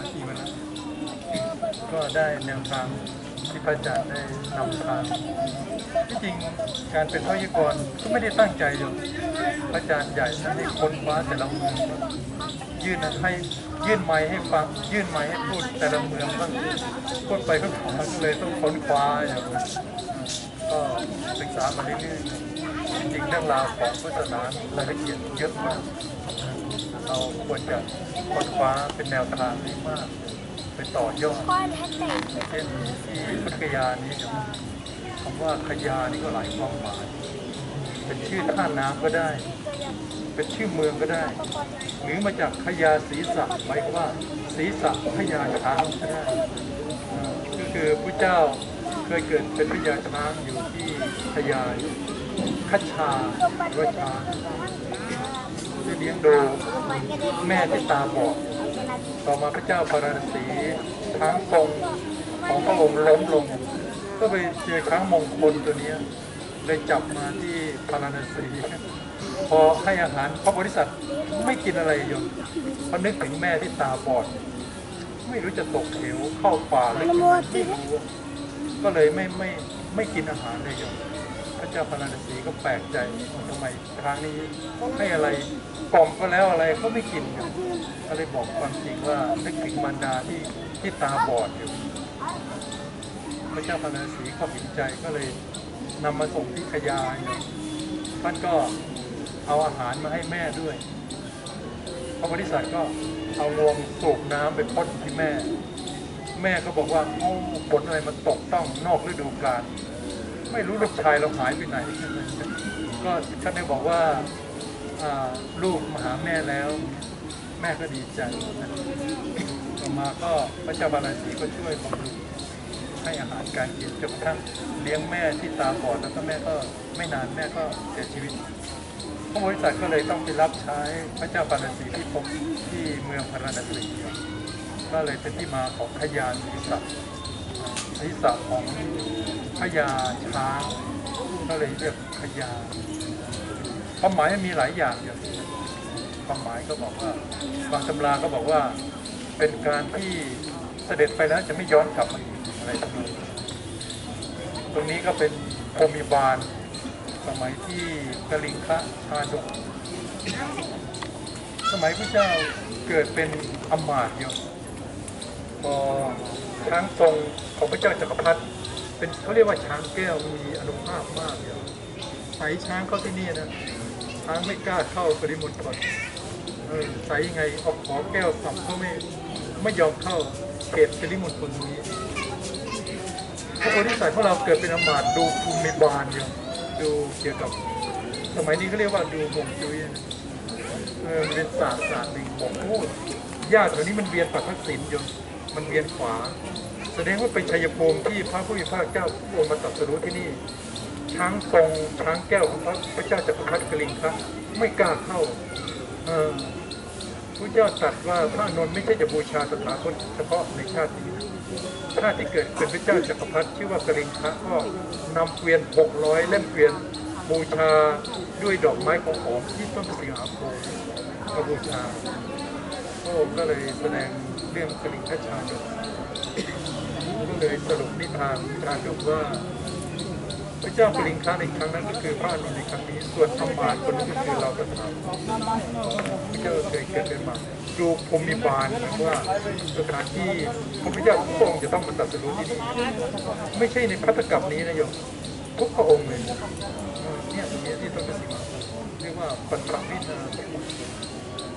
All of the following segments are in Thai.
ทีมาแล้วก็ได้แนวทางที่พระอาจารย์ได้นำทางที่จริงการเป็นพระยกรก็ไม่ได้ตั้งใจอยู่พระอาจารย์ใหญ่ท่านให้ค้นคว้าแต่ละเมืองยื่นให้ยื่นไม้ให้ฟังยื่นไม้ให้พูดแต่ละเมืองบ้างพูดไปก็ขอเลยต้องค้นคว้าอย่างนี้ก็ศึกษามาเรื่อยๆจริงเรื่องราวของพุทธศาสนาละเอียดเยอะมาก เราควรจะค้นคว้าเป็นแนวทางนี้มากไปต่อยอดก้อนต่อย่างเช่นที่พัทยานี้คำว่าขยานี่ก็หลายความหมายเป็นชื่อท่าน้ำก็ได้ เป็นชื่อเมืองก็ได้ หรือมาจากขยาศีรษะหมายว่าศีรษะขยาช้างก็ได้ก็คือพระเจ้าเคยเกิดเป็นพระยาช้างอยู่ที่ขยาคัชชาหรือว่าช้าง ที่เลี้ยงดูแม่ที่ตาบอดต่อมาพระเจ้าพาราณสีช้างทรงของพระองค์ล้มลง ก็ไปเจอช้างมงคลตัวนี้เลยจับมาที่พาราณสีพอให้อาหารพระบริษัทไม่กินอะไรโยมเพราะนึกถึงแม่ที่ตาบอด ไม่รู้จะตกเหวเข้าป่าหรือกินไม่รู้ก็เลยไม่ไม่ไม่กินอาหารเลยโยมพ ระเจ้าพาราณสีก็แปลกใจทำไมครั้งนี้ให้อะไรกล่อมก็แล้วอะไรก็ไม่กินโยมก็เลยบอกความจริงว่านึกถึงมารดาที่ที่ตาบอดอยู่ พระเจ้าพระนเรศรีเขาเห็นใจก็เลยนำมาส่งที่ขยาอยู่ท่านก็เอาอาหารมาให้แม่ด้วยพระบริษัทก็เอางวงสูบน้ำไปพ่นที่แม่ แม่ก็บอกว่าโอ้ฝนอะไรมาตกต้องนอกฤดูกาล ไม่รู้ลูกชายเราหายไปไหน ก็ท่านได้บอกว่าลูกมาหาแม่แล้ว แม่ก็ดีใจต่อมาก็พระเจ้าบาลาสีก็ช่วยบำรุงให้อาหารการกินจนกระทั่งเลี้ยงแม่ที่ตาบอดแล้วก็แม่ก็ไม่นานแม่ก็เสียชีวิตพระบริษัทก็เลยต้องไปรับใช้พระเจ้าบาลาสีที่พบที่เมืองพาราณสีก็เลยเป็นที่มาของขยานศีรษะศีระของ พญาช้างก็เลยเรียกขยาความหมายมันมีหลายอย่างอย่างความหมายก็บอกว่าบางตำราก็บอกว่าเป็นการที่เสด็จไปแล้วจะไม่ย้อนกลับมาอีกอะไรทำนองนี้ตรงนี้ก็เป็นโคมิบาลสมัยที่กลิงคะชาดกสมัยพระเจ้าเกิดเป็นอำมาตย์อยู่พอช้างทรงของพระเจ้าจักรพรรดิ เป็นเขาเรียกว่าช้างแก้วมีอนุภาพมากอยู่ใส่ช้างเข้าที่นี่นะช้างไม่กล้าเข้าปริมณฑลเออใส่ยังไงเอาขอแก้วสับก็ไม่ไม่ยอมเข้าเขตปริมณฑลนี้พระโพธิสัตว์ของเราเกิดเป็นอำมาตดูภูมิบาลอยู่ดูเกี่ยวกับสมัยนี้เขาเรียกว่าดูหงจุ้ยเออเป็นศาสตร์ศาสตร์หนึ่งบอกโอ้ญาติแถวนี้มันเวียนปักทักษิณอยู่มันเวียนขวา แสดงว่าเป็นชัยภูมิที่พระผู้มีพระเจ้าพระองค์มาตรัสรู้ที่นี่ ช้างทรงช้างแก้วของพระพระเจ้าจักรพรรดิกลิงครับไม่กล้าเข้าเออพระเจ้าตรัสว่าพระนนท์ไม่ใช่จะบูชาสถาคตเฉพาะในชาตินี้ชาติที่เกิดเป็นพระเจ้าจักรพรรดิชื่อว่ากลิงคะก็นำเกวียนหกร้อยเล่มเกวียนบูชาด้วยดอกไม้ของหอมที่ต้นสิงหาโพธิ์มาบูชาพระองค์ก็เลยแสดงเรื่องกลิงคะชาดก เลยสรุปนิทานชาดกว่า พระเจ้าปริงคาในครั้งนั้นก็คือพระอนุในครั้งนี้ ส่วนธรรมานคนนั้นก็คือเราก็ถาพระเจ้าเคยเกิดเป็นมาดูภูมิบาลนะว่าสถานที่พระพุทธเจ้าทุกพระองค์จะต้องมาตรัสรู้ที่นี่ไม่ใช่ในพัตตกับนี้นะโยมทุกพระองค์เลยเนี่ยตรงนี้ที่ต้นกระสีมาเรียกว่าปัญจวินา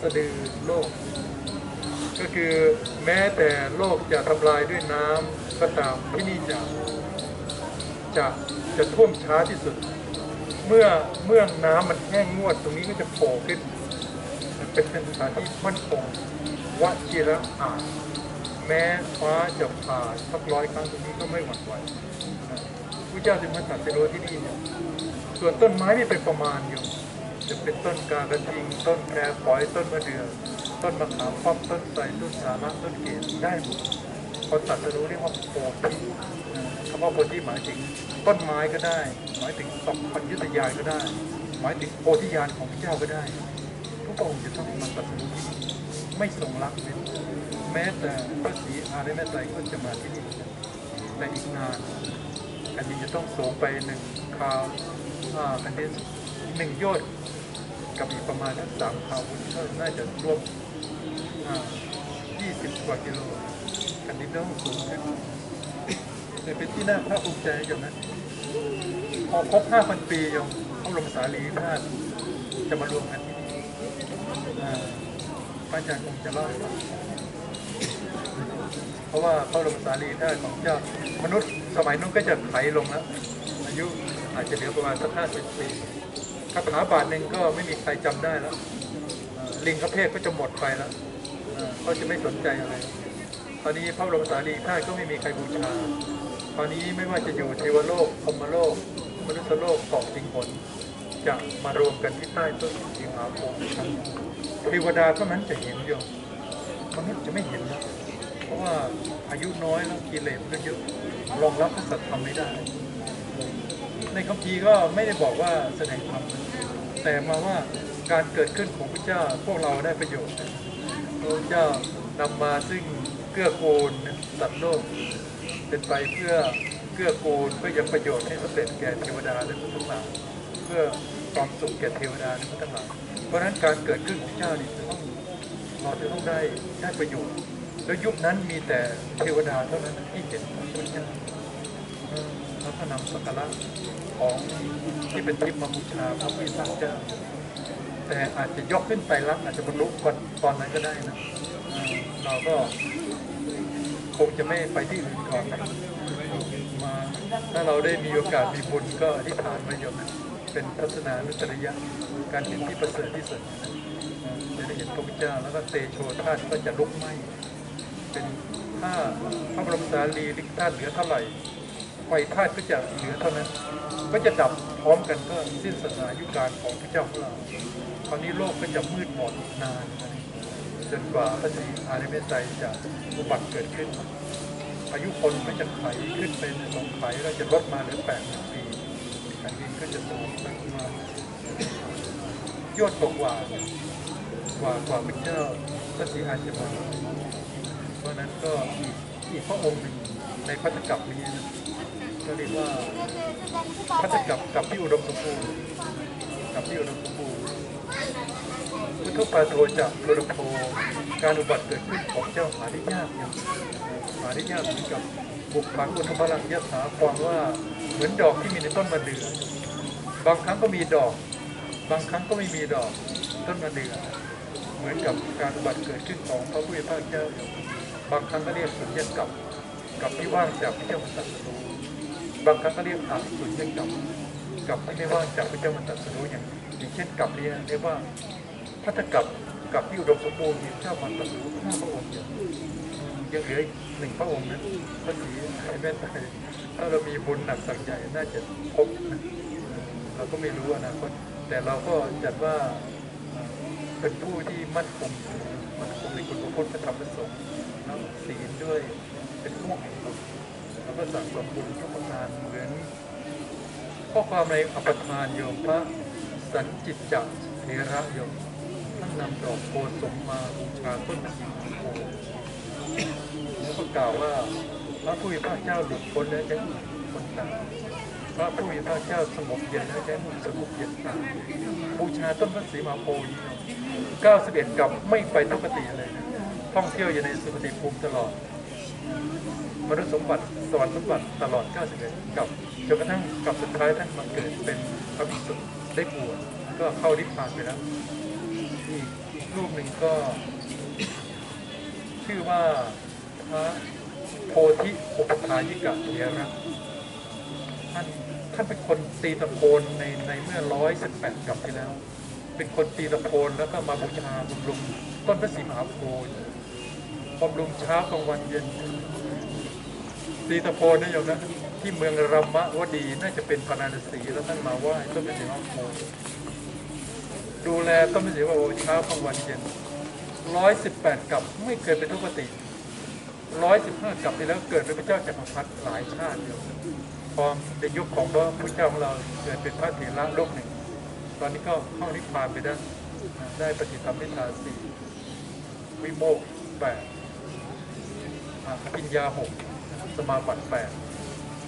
สะดือโลก ก็คือแม้แต่โลกจะทำลายด้วยน้ำก็ตามที่นี่จะจะจะท่วมช้าที่สุด เมื่อเมื่อน้ำมันแห้งงวดตรงนี้ก็จะโผล่ขึ้น เป็นเป็นสถานที่มั่นคงวชิระอาจแม้ฟ้าจะผ่าสักร้อยครั้งตรงนี้ก็ไม่หวั่นไหวพระเจ้าจึงมาตรัสรู้ที่นี่เนี่ยส่วนต้นไม้นี่เป็นประมาณอยู่ จะเป็นต้นกากระทิงต้นแครฝอยต้นมะเดือ่อ ต้นมะขามป้อมต้นไทรต้นสาระต้นเกศได้หมดพอตรัสรู้เรียกว่าโพธินคำว่าโพธิหมายถึงต้นไม้ก็ได้ หมายถึงสัพพัญญุตยานก็ได้ หมายถึงโพธิญาณของพระเจ้าก็ได้ทุกพรองค์จะต้องมาตรัสรู้ที่นี่ไม่ทรงรักแม้แต่พระศรีอาริยเมตไตรก็จะมาที่นี่แต่อีกนานแผ่นดินจะต้องสูงไปหนึ่งคราวอ่าแผ่นดินหนึ่งยชน์กับอีกประมาณสักสามคราววุ้นก็น่าจะรวม อ่ายี่สิบกว่ากิโลแผ่นดินต้องสูงขึ้นแต่เป็นที่น่าภาคภูมิใจอย่างนั้นพอครบ 5,000 ปียมพระบรมสารีริกธาตุจะมารวมกันที่นี่พระอาจารย์คงจะเล่าเพราะว่าพระบรมสารีริกธาตุของเจ้ามนุษย์สมัยนู้นก็จะไขลงแล้วอายุอาจจะเหลือประมาณสักห้าสิบปีคาถาบาทหนึ่งก็ไม่มีใครจำได้แล้ว ลิงกระเพศก็จะหมดไปแล้ว เขาจะไม่สนใจอะไร ตอนนี้พระบรมสารีริกธาตุก็ไม่มีใครบูชา ตอนนี้ไม่ว่าจะอยู่เทวโลกพรมโลก มนุษยโลกเกาะสิงหนจะมารวมกันที่ใต้ต้นสิงหาคมเทวดาเท่านั้นจะเห็นโยมมนุษย์จะไม่เห็นนะเพราะว่าอายุน้อยแล้วกิเลสมันก็เยอะรองรับพระสัตธรรมไม่ได้ ในคัมภีร์ก็ไม่ได้บอกว่าแสดงธรรมแต่มาว่าการเกิดขึ้นของพระเจ้าพวกเราได้ประโยชน์ พระเจ้านำมาซึ่งเกื้อกูลสัตว์โลก เป็นไปเพื่อเกื้อกูลเพื่อยังประโยชน์ให้สำเร็จแก่เทวดาและมนุทั้งหลาเพื่อความสุขแก่เทวดาและมนุทั้งหลาเพราะฉะนั้นการเกิดขึ้นของเจ้านี่จะต้องเราจะต้องได้ได้ประโยชน์ แล้วยุคนั้นมีแต่เทวดาเท่านั้นที่เห็นพระพุทธเจ้าแล้วก็นำสักการะของที่เป็นทิพย์มาบูชาพระพุทธเจ้า แต่อาจจะยกขึ้นไปรับอาจจะบรรลุก่อนตอนนั้นก็ได้นะเราก็คงจะไม่ไปที่อื่นก่อนนะมาถ้าเราได้มีโอกาสมีบุญก็อธิษฐานมาโยมนะเป็นทัศนานุตริยะการเห็นที่ประเสริฐที่สุดจะได้เห็นพระพุทธเจ้าแล้วก็เตโชธาตุก็จะลุกไหมเป็นถ้าพระบรมสารีริกธาตุเหลือเท่าไหร่ไฟธาตุก็จะเหลือเท่านั้น ก็จะดับพร้อมกันก็สิ้นสนายุการของพระเจ้าของเรา ตอนนี้โลกก็จะมืดมนนานนะจนกว่าพระศรีอาริเมตไตรจะอุบัติเกิดขึ้น อายุคนก็จะไขขึ้นเป็นสองไขแล้วจะลดมาเหลือแปดปีแผ่นดินก็จะสูงขึ้นมายอดกว่ากว่ากว่าพระเจ้าพระศรีอาจะมาเพราะนั้นก็อีกอีกพระองค์หนึ่งในพัทธกับนี้นะก็เรียกว่าพัทธกับกับที่อุดมสมบูรณ์กับที่อุดมสมบูรณ์ พุทธปาโทจะโทรโทการอุบัติเกิดขึ้นของเจ้าหาได้ยากอย่างหาได้ยากเหมือนกับบุกผังอุทพลังยถาความว่าเหมือนดอกที่มีในต้นมะเดื่อบางครั้งก็มีดอก บางครั้งก็ไม่มีดอกต้นมะเดื่อเหมือนกับการอุบัติเกิดขึ้นของพระพุทธเจ้าอย่าบางครั้งก็เรียกสุญญกับกับที่ว่างจากพระเจ้ามันตรัสรู้บางครั้งก็เรียกอาสุญญกับกับที่ไม่ว่างจากพระเจ้ามันตรัสรู้อย่างอย่างเช่นกับเรียเรียกว่า พัทธกับกับที่อุดมสมบูรณ์มีเจ้ามันตรัสรู้ห้าพระองค์อยู่ยังเหลืออีกหนึ่งพระองค์นะพระศรีไอ้แม่นไตรถ้าเรามีบุญหนักสักใหญ่น่าจะพบเราก็ไม่รู้อนาคตแต่เราก็จัดว่าเป็นผู้ที่มั่นคงมั่นคงในคุณพระพุทธธรรมพระสงฆ์แล้วศีลด้วยเป็นพวกแห่งบุญแล้วก็สั่งสมบุญทุกประการเหมือนข้อความในอปทานโยมพระสันจิตจักเทระโยม นนำดอกโพธิ์สมมาบูชาต้นทิมโพธิ์แล้วก็กล่าวว่าพระผู้มีพระเจ้าหลุดพ้นแล้วจะคนตายพระผู้มีพระเจ้าสงบเย็นแล้วจะมุ่งสงบเย็นตายบูชาต้นพระศรีมาโพธิ์นี้91กับไม่ไปทุกติเลยท่องเที่ยวอยู่ในสุคติภูมิตลอดมนุษย์สมบัติสวรรค์สมบัติตลอด 91 กับจนกระทั่งกับสุดท้ายท่านมาเกิดเป็นพระภิกษุได้บวชก็เข้านิพพานไปแล้ว อีกอีกรูปหนึ่งก็ ชื่อว่าพระโพธิอุปทายิกะเถระท่านท่านเป็นคนตีตะโพนในในเมื่อร้อยสิบแปดกับที่แล้ว เป็นคนตีตะโพนแล้วก็มาบูชาบำรุงต้นพระศรีมหาโพธิ์บำรุงเช้ากลางวันเย็นตีตะโพนนะโยมนะที่เมืองรัมมะวดีน่าจะเป็นพาราณสีแล้วท่านมาไหว้ต้นพระศรีมหาโพธิ์ ดูแลต้นพระศรีมหาโพธิ์เช้ากลางวันเย็นร้อยสิบแปดกับไม่เกิดเป็นทุกติร้อยสิบห้ากับที่แล้วเกิดเป็นพระเจ้าจักรพรรดิหลายชาติเดียวพอในยุคของพระพุทธเจ้าของเราเกิดเป็นพระเถระโลกหนึ่ง ตอนนี้ก็เข้านิพพานไปได้ได้ปฏิธรรมนิทาสี่วิโมกข์แปดอภิญญาหกสมาบัติแปด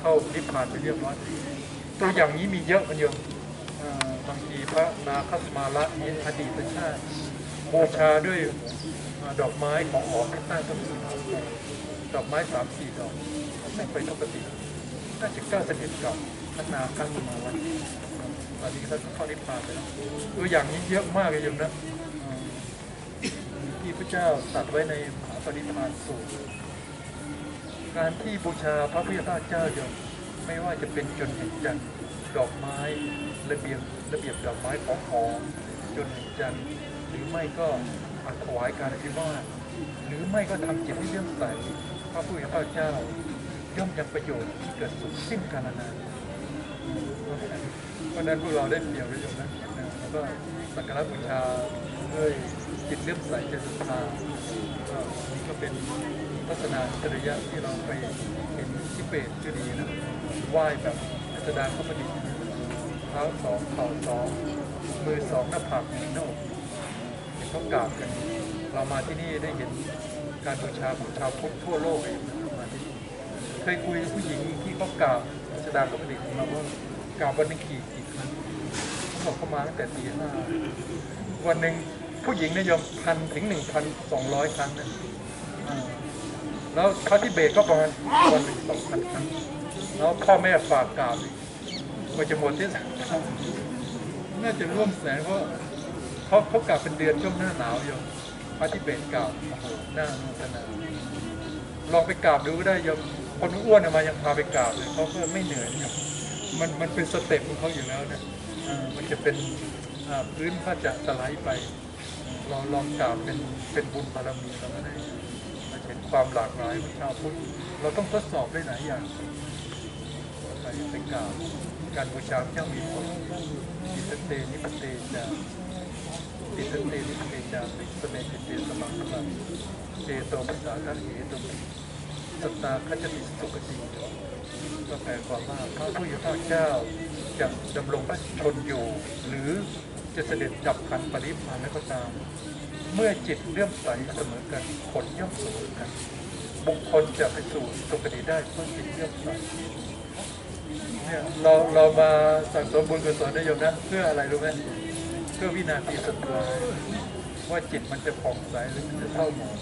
เข้านิพพานไปเรียบร้อยตัวอย่างนี้มีเยอะกันโยมอ่าบางทีพ ระนาคสมาละนี้อดีตชาติบูชาด้วยดอกไม้ของหอมที่ใต้ต้นสีดอกไม้สามสี่ดอกไม่ไปปกติน่าจะเก้าสิบเอ็ดดอกพระนาคสมาละตอนนี้ท่านเข้านิพพานไปแล้วตัวอย่างนี้เยอะมากเลยโยมนะที่พระเจ้าตรัสไว้ในมหาปริพานสูตรการที่บูชาพระพุทธเจ้าโยมไม่ว่าจะเป็นจนเห็นจันดอกไม้ ระเบียบระเบียบดอกไม้ของหอมจนจันหรือไม่ก็อาถวายการอภิวาทหรือไม่ก็ทำจิตให้เลื่อมใสพระพุทธเจ้า ย่อมยังประโยชน์ที่เกิดสุดสิ้นกาลนานเพราะนั้นพวกเราได้เปรียบเลยโยมนะแล้วก็สักการะบูชาด้วยจิตเลื่อมใสใจศรัทธาก็นี่ก็เป็นลักษณะจริยะที่เราไปเห็นที่เปรตก็ดีนะไหว้แบบอัสดางเข้ามาดีเท้าสองเข่าสองมือสองหน้าผากหนึ่งหน้าอกเห็นเขากราบกันเรามาที่นี่ได้เห็นการบูชาของชาวพุทธทั่วโลกเลยมาที่นี่เคยคุยกับผู้หญิงที่เขากราบสดางเข้ามาดีของเราว่ากราบวันหนึ่งกี่กี่ครั้งเขาบอกเขามาตั้งแต่ตีห้าวันหนึ่งผู้หญิงเนี่ยยอมพันถึงหนึ่งพันสองร้อยครั้งนะแล้วพระทิเบตก็ประมาณวันหนึ่งสองพันครั้งแล้วพ่อแม่ฝากกราบอีก มันจะหมดที่สักน่าจะร่วมแสนเพราะเขาเขากราบเป็นเดือนช่วงหน้าหนาวอยู่พระทิเบตกราบโอ้โหหน้าโมทนาลองไปกราบดูก็ได้โยมคนอ้วนมายังพาไปกราบเลยเขาก็ไม่เหนื่อยโยมันมันเป็นสเต็ปของเขาอยู่แล้วนะมันจะเป็นพื้นพระจะสไลด์ไปเราลองกราบเป็นเป็นบุญบารมีเราก็ได้เราเห็นความหลากหลายของชาวพุทธเราต้องทดสอบได้หลายอย่างไปไปกล่าว การบูชาพระเจ้ามีผลจิตเตนิปเตจาจิตเตนิปเตจาปิสเมติเตสมังคังเจโตปัสสาทัเหตุสตาคัจจติสุขติก็แปลความว่าพระผู้เป็นเจ้าจะดำรงพระชนอยู่ หรือจะเสด็จดับขันปริพานแล้วก็ตาม เมื่อจิตเลื่อมใสเสมอกันผลย่อมเสมอกัน บุคคลจะไปสู่สุคติได้เมื่อจิตเลื่อมใส เนี่ยเราเรามาสั่งสมบุญกุศลนโยมนะ เพื่ออะไรรู้ไหมเพื่อวินาทีสุดท้ายว่าจิตมันจะผ่องใสหรือมันจะเศร้าหมอง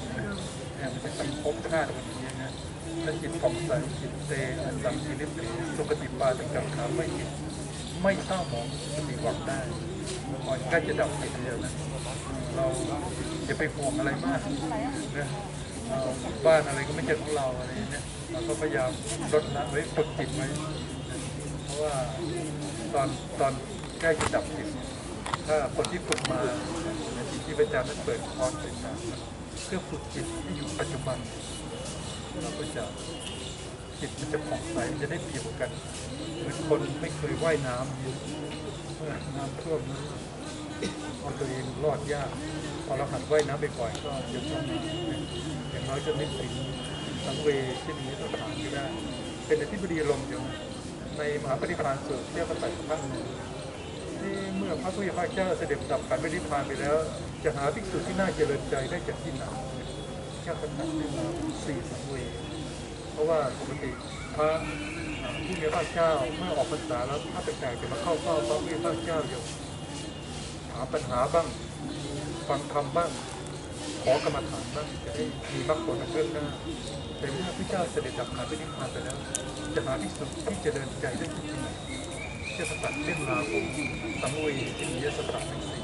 เนี่ยมันจะมีภพชาติวันนี้นะถ้าจิตผ่องใสจิตเตอันสังกิริเตสุคติปาถึงกับขาไม่จิตไม่เศร้าหมองสติหวังได้ก่อนใกล้จะดับจิตเดียวนะเราอย่าไปห่วงอะไรมากนะบ้านอะไรก็ไม่ใช่ของเราอะไรเนี่ยเราก็พยายามลดละไว้ฝึกจิตไว้ ราะว่าตอนตอนใกล้จะดับจิตถ้าคนที่ฝึกมาในที่ที่อาจารย์นั้นเปิดคอร์สต่างๆเพื่อฝึกจิตให้อยู่ปัจจุบัน เราก็จะจิตมันจะผ่องใสจะได้เปรียบกันเหมือนคนไม่เคยว่ายน้ำเมื่อน้ำท่วมเอาตัวเองรอดยากพอเราหัดว่ายน้ำไปก่อนก็จะต้องอย่างน้อยจะนึกถึงสังเวชเช่นนี้สถานที่ได้ เป็นอธิบดีลมอยู่ ในมหาปริพานสูตรเรียกว่าไตรพักหนึ่งที่เมื่อพระพุทธเจ้าเสด็จดับขันปริพานไปแล้ว จะหาภิกษุที่น่าเจริญใจได้จากที่ไหนเจ้าก็ตัดขึ้มาสี่สังเวเพราะว่าปกติพระผู้มีพระเจ้าเมื่อออกพรรษาแล้วพระเป็นจ่าจะมาเข้าเฝ้าพระผู้มีพระเจ้าอยู่ถามปัญหาบ้าง ฟังธรรมบ้าง ขอกรรมฐานบ้างจะได้มีมรรคผลเรื่องหน้าแต่เมื่อพระเจ้าเสด็จดับขันไปนิพพานไปแล้วจะหาที่สุดที่เจริญใจได้ที่ไหนจะสตัดเรื่องราวของสังเวยที่มียสตรัทั้งสี่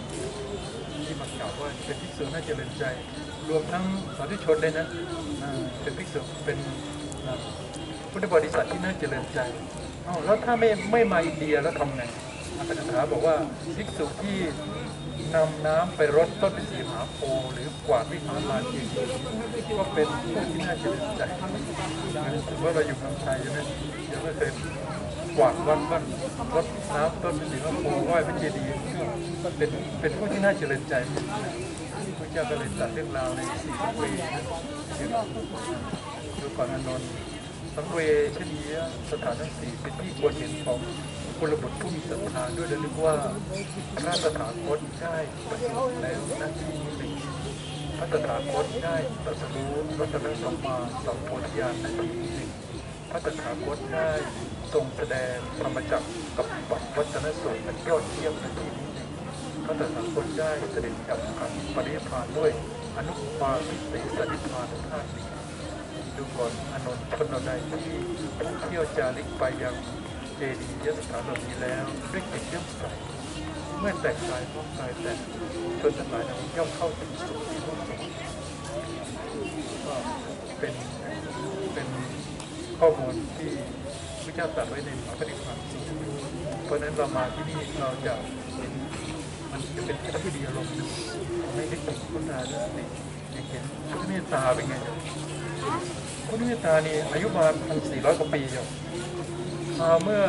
ที่มากล่าวว่าเป็นภิกษุน่าเจริญใจ รวมทั้งสาธุชนเลยนะเป็นภิกษุเป็นพุทธบริษัทที่น่าเจริญใจ อ้าวแล้วถ้าไม่ไม่มาอินเดียแล้วทำไงอาจารย์ถาบอกว่าภิกษุที่นำน้ำไปรดต้นเป็นสีมหาโพหรือกวาดวิหารลานเจดีก็เป็นผู้ที่น่าเชื่อใจถือว่าเราอยู่เมืองไทยใช่ไหมยังไม่เคยกวาดวัดบ้านรดน้ำต้นเป็นสีหาโพไหว้พระเจดีย์ก็เป็นเป็นผู้ที่น่าเจริญใจพระเจ้าก็เลยตัดเรื่องราวในสี่สังเวชนะดูก่อนอนนท์ สังเวชนียสถานทั้งสี่เป็นที่ควรเห็นของพลบุตรผู้มีศรัทธาด้วยระลึกว่าพระสถาคตได้ประสูติแล้วณที่นี้เป็นพระตถาคตได้ตรัสรู้รัตนสัมมาสัมโพธิญาณนที่นี้หนึ่งพระตถาคตได้ทรงแสดงธรรมจักรกับปัปวัฒนสูตรอันยอดเยี่ยมในที่นี้หนึ่งพระตถาคตได้เสด็จดับขันปรินิพานด้วยอนุปาทิเสสนิพานธาตุ ดูก่อนอนนท์ชนเราใดที่เที่ยวจาริกไปยังเจดีย์ยสถานเหล่านี้แล้วด้วยจิตเย่อมใสเมื่อแตกกายพร้อมกายแต่ชนทั้งหลายนั้นย่อมเข้าถึงสุขที่รุ่งเรืองก็เป็นเป็นข้อมูลที่พระเจ้าตรัสไว้ในพระปฏิปันสูตรเพราะนั้นเรามาที่นี่เราจะมันจะเป็นพระที่ดีอารมณ์หนึ่งทำให้ได้ถึงคุณอาและสติได้เห็นพระเมตตาเป็นไง คุณเมตตานี่อายุมาณพันสี่ร้อยกว่าปีอยู่มาเมื่อ